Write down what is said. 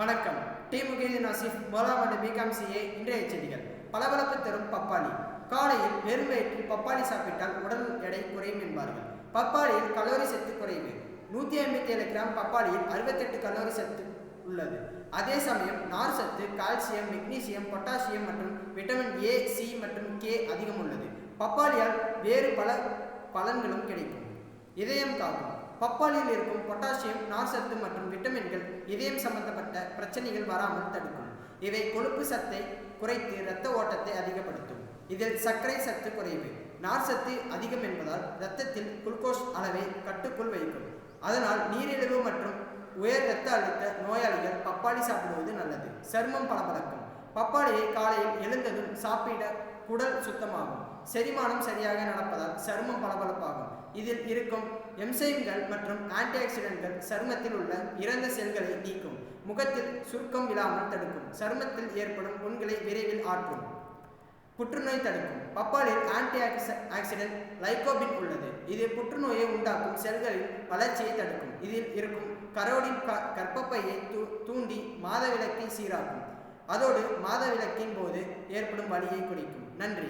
வணக்கம். டி. முகேதின் ஆசிஃப் முதலாம் ஆண்டு பிகாம் சிஏ இன்றைய செய்திகள். பளபளப்பு தரும் பப்பாளி. காலையில் வெறும் வயிற்றில் பப்பாளி சாப்பிட்டால் உடல் எடை குறையும் என்பார்கள். பப்பாளியில் கலோரி சத்து குறைவு. நூற்றி ஐம்பத்தி ஏழு கிராம் பப்பாளியில் அறுபத்தெட்டு கலோரி சத்து உள்ளது. அதே சமயம் நார் சத்து கால்சியம் மெக்னீசியம் பொட்டாசியம் மற்றும் விட்டமின் ஏ சி மற்றும் கே அதிகம் உள்ளது. பப்பாளியால் வேறு பல பலன்களும் கிடைக்கும். இதயம் காக்கும். பப்பாளியில் இருக்கும் பொட்டாசியம் நார்சத்து மற்றும் விட்டமின்கள் இதயம் சம்பந்தப்பட்ட பிரச்சனைகள் வராமல் தடுக்கும். இவை கொழுப்பு சத்தை குறைத்து இரத்த ஓட்டத்தை அதிகப்படுத்தும். இதில் சர்க்கரை சத்து குறைவு. நார்சத்து அதிகம் என்பதால் இரத்தத்தில் குளுக்கோஸ் அளவை கட்டுக்குள் வைக்கும். அதனால் நீரிழிவு மற்றும் உயர் இரத்த அழுத்த நோயாளிகள் பப்பாளி சாப்பிடுவது நல்லது. சருமம் பளபளக்கும் பப்பாளியை காலையில் எழுந்ததும் சாப்பிட குடல் சுத்தமாகும். செரிமானம் சரியாக நடப்பதால் சருமம் பளபளப்பாகும். இதில் இருக்கும் எம்சைம்கள் மற்றும் ஆன்டிஆக்சிடென்ட்கள் சருமத்தில் உள்ள இறந்த செல்களை நீக்கும். முகத்தில் சுருக்கம் விழாமல் தடுக்கும். சருமத்தில் ஏற்படும் புண்களை விரைவில் ஆற்றும். புற்றுநோய் தடுக்கும். பப்பாளில் ஆன்டி ஆக்சிடென்ட் லைகோபின் உள்ளது. இது புற்றுநோயை உண்டாக்கும் செல்களின் வளர்ச்சியை தடுக்கும். இதில் இருக்கும் கரோடின் கற்பப்பையை தூ தூண்டி மாதவிலக்கை சீராக்கும். அதோடு மாதவிலக்கின் போது ஏற்படும் வலியை குறிக்கும். நன்றி.